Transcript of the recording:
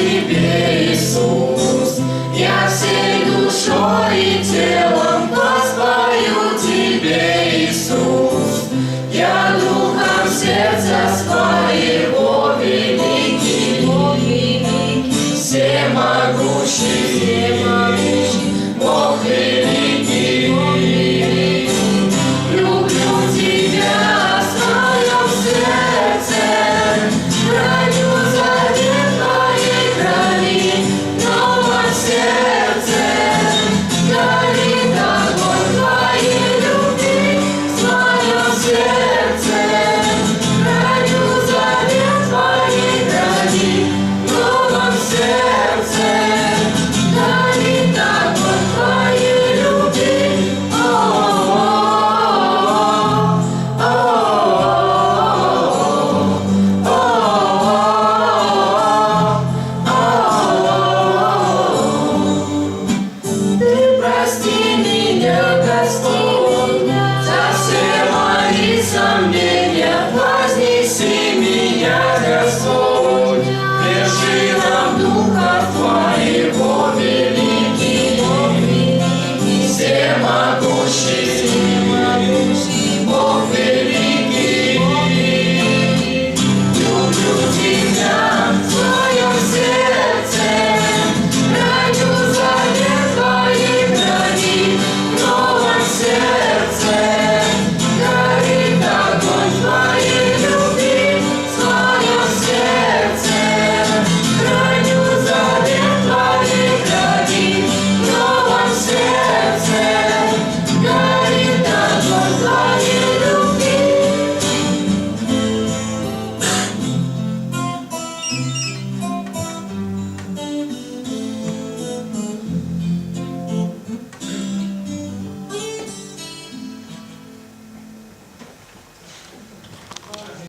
Тебе, Иисус. Я всей душой и телом воспою Тебе, Иисус. Я духом сердца своего великий, всемогущий, worship.